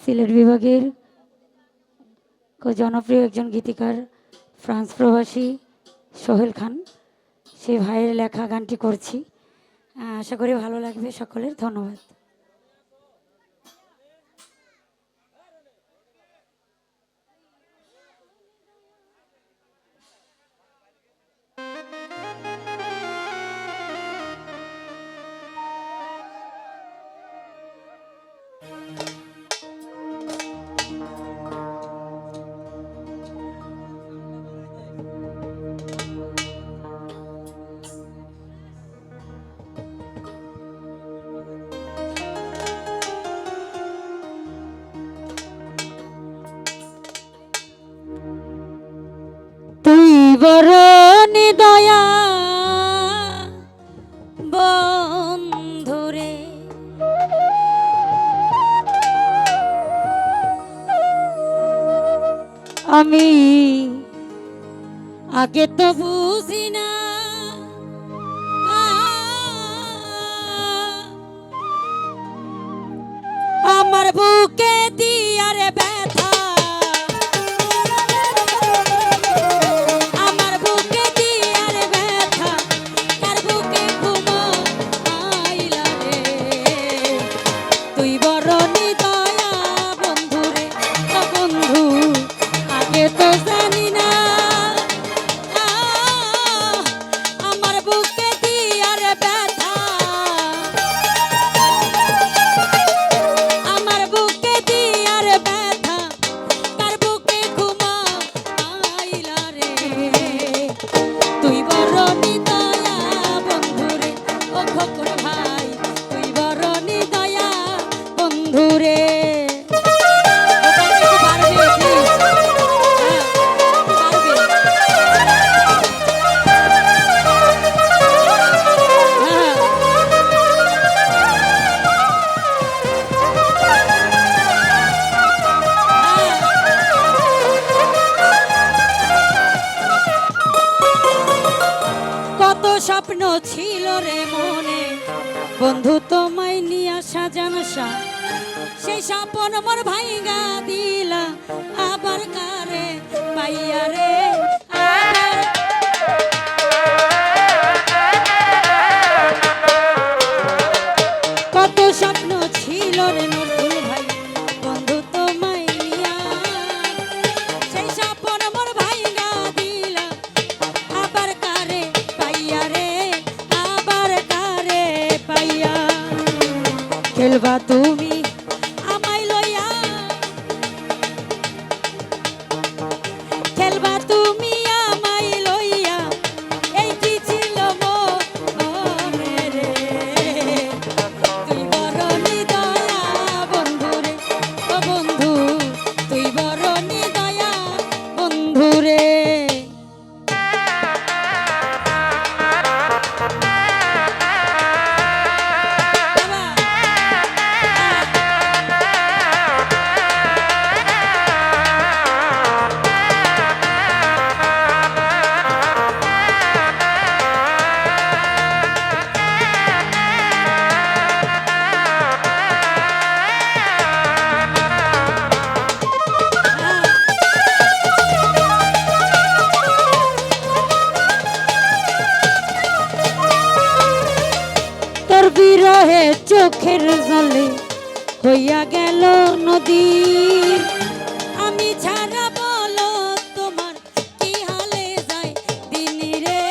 সিলেট বিভাগের জনপ্রিয় একজন গীতিকার ফ্রান্স প্রবাসী সোহেল খান। সেই ভাইয়ের লেখা গানটি করছি। আশা করি ভালো লাগবে সকলের। ধন্যবাদ। তুই দয়া বন্ধুরে। আমি আগে তো বুঝি না ছিল রে মনে। বন্ধু তোমায় নিয়া সাজান সেই সাপন মোর ভাইগা দিলা। আবার কারে পাইয়া রে খেলবা তুমি জলে হইয়া গেল নদী। আমি ছাড়া বলো তোমার কি হালে যায় দিন রে?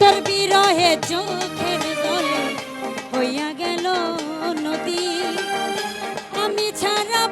তোর বিরহে চোখের জলে হইয়া গেল নদী। আমি ছাড়া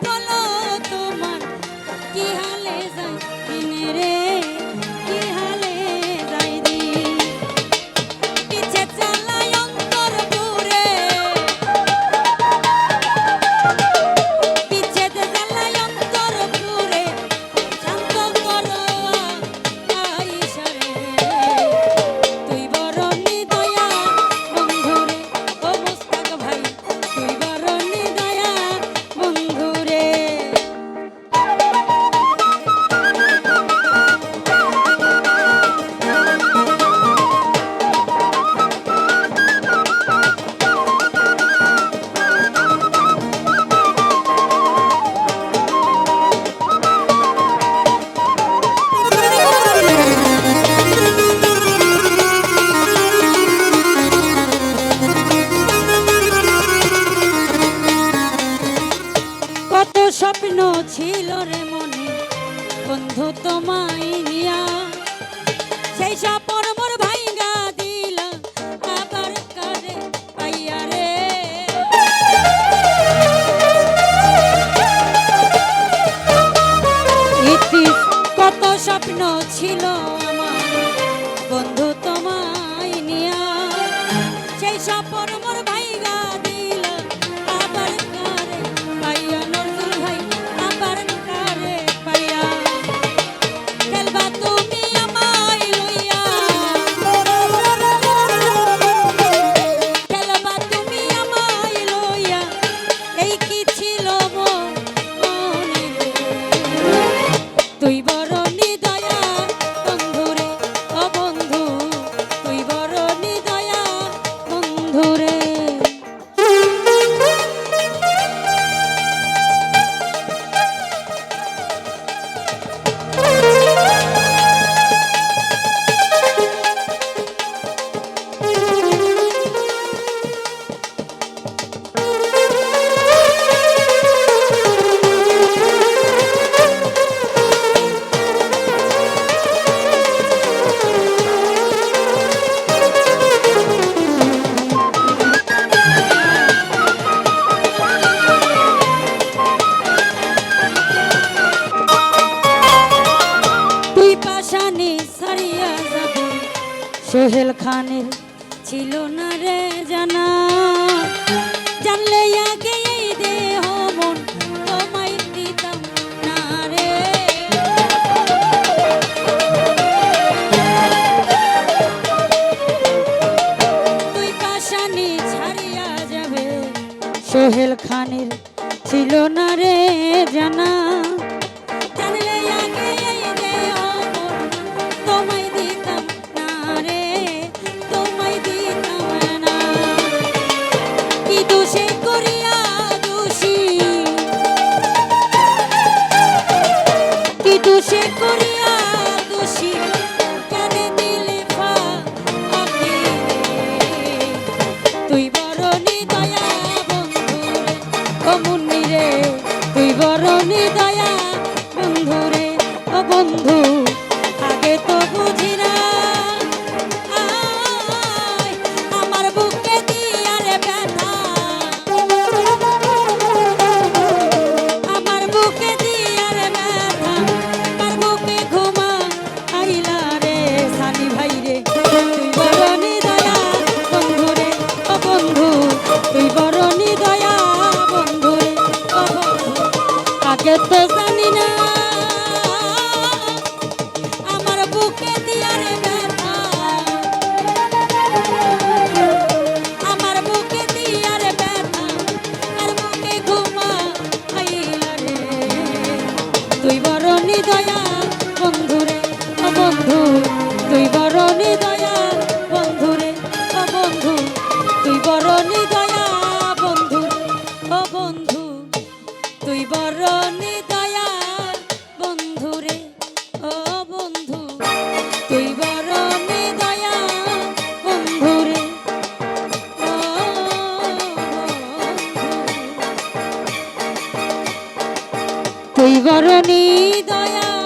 সোহেল খানের ছিল না রে জানা। জানলে আগে এই দেহ মন তোমায় দিতাম না রে। তুই পাশানি ছাড়িয়া যাবে। সোহেল খানের ছিল না রে জানা। তুই বরণী দয়া?